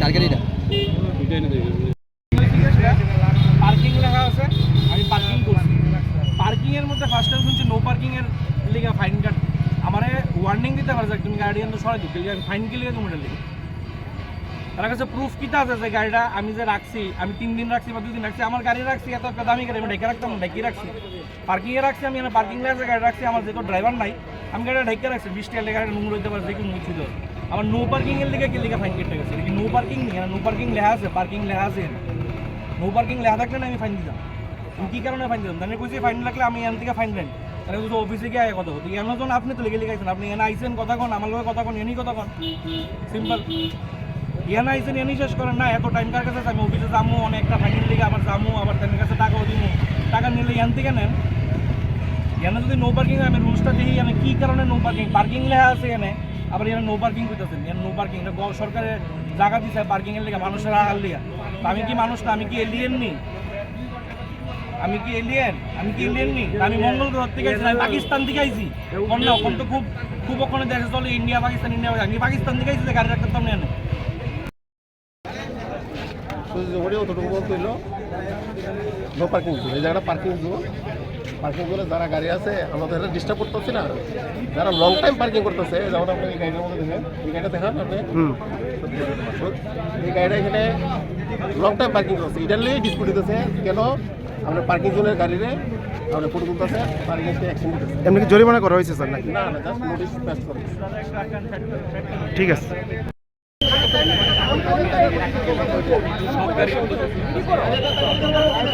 কার গাড়িটা পার্কিং লেখা আছে আমি পার্কিং করছি পার্কিং এর মধ্যে ফার্স্ট টাইম শুনছি নো পার্কিং এর লিগে ফাইন কাট আমারে ওয়ার্নিং দিতে পারে যে তুমি গাড়ি আনতে সরাই দিতে ফাইন কি লিগে তোমার লিগে তার কাছে প্রুফ কিতা আছে যে গাড়িটা আমি যে রাখছি আমি তিন দিন রাখছি বা দুই দিন রাখছি আমার গাড়ি রাখছি এত একটা দামি গাড়ি আমি ঢেকে রাখতাম ঢেকে রাখছি পার্কিং এ রাখছি আমি পার্কিং আছে গাড়ি রাখছি আমার যেহেতু ড্রাইভার নাই আমি গাড়িটা ঢেকে রাখছি বিশ টাকা গাড়ি নোংর হইতে পারে যে কোনো ছিল আমার নো পার্কিং এর লিগে কি ফাইন কেটে গেছে। কি নো পার্কিং নেই নো পার্কিং লেখা আছে পার্কিং লেখা আছে নো পার্কিং লেখা থাকলে না আমি ফাইন দিতাম। আমি কি কারণে ফাইন দিতাম? তাহলে কইছি ফাইন লাগলে আমি এখান থেকে ফাইন দেন তাহলে তো অফিসে গিয়ে কথা হতো এমন যখন আপনি তো লেগে লেগে আইছেন আপনি এনে আইছেন কথা কন, আমার লগে কথা কন, এনি কথা কন। সিম্পল এনে আইছেন, এনি শেষ করেন। না, এত টাইম কার কাছে আমি অফিসে যাব অনেকটা ফাইনের লিগে আবার যাব আবার তাদের কাছে টাকাও দিব টাকা নিলে এখান থেকে নেন। এখানে যদি নো পার্কিং আমি রুলসটা দেখি, আমি কি কারণে নো পার্কিং পার্কিং লেখা আছে এখানে। আবার এখানে নো পার্কিং করতেছেন এখানে নো পার্কিং এটা সরকারের জায়গা দিছে পার্কিং এর লিগে মানুষের আগার লিগে আমি কি মানুষ না? আমি কি এলিয়েন নি? আমি কি এলিয়েন আমি কি এলিয়েন নি? আমি মঙ্গল গ্রহ থেকে আইছি না, আমি পাকিস্তান থেকে আইছি। অন্য এখন তো খুব খুব ওখানে দেশে চলে ইন্ডিয়া পাকিস্তান ইন্ডিয়া আমি পাকিস্তান থেকে আইছি গাড়ি রাখতে পারতাম না নো পার্কিং এই জায়গাটা পার্কিং পার্কিং জোনে যারা গাড়ি আছে আমাদের ডিস্টার্ব করতেছি না। যারা লং টাইম পার্কিং করতেছে যেমন আপনি এই গাড়িটার মধ্যে দেখেন এই গাড়িটা দেখান আপনি। এই গাড়িটা এখানে লং টাইম পার্কিং করছে এটার লিগে ডিসপুট হইতেছে কেন আপনার পার্কিং জোনের গাড়িরে আপনার ফটো তুলতেছে পার্কিং দিতেছে এমনি কি জরিমানা করা হয়েছে স্যার নাকি? না না জাস্ট নোটিশ পাস করে ঠিক আছে। মার্কেটের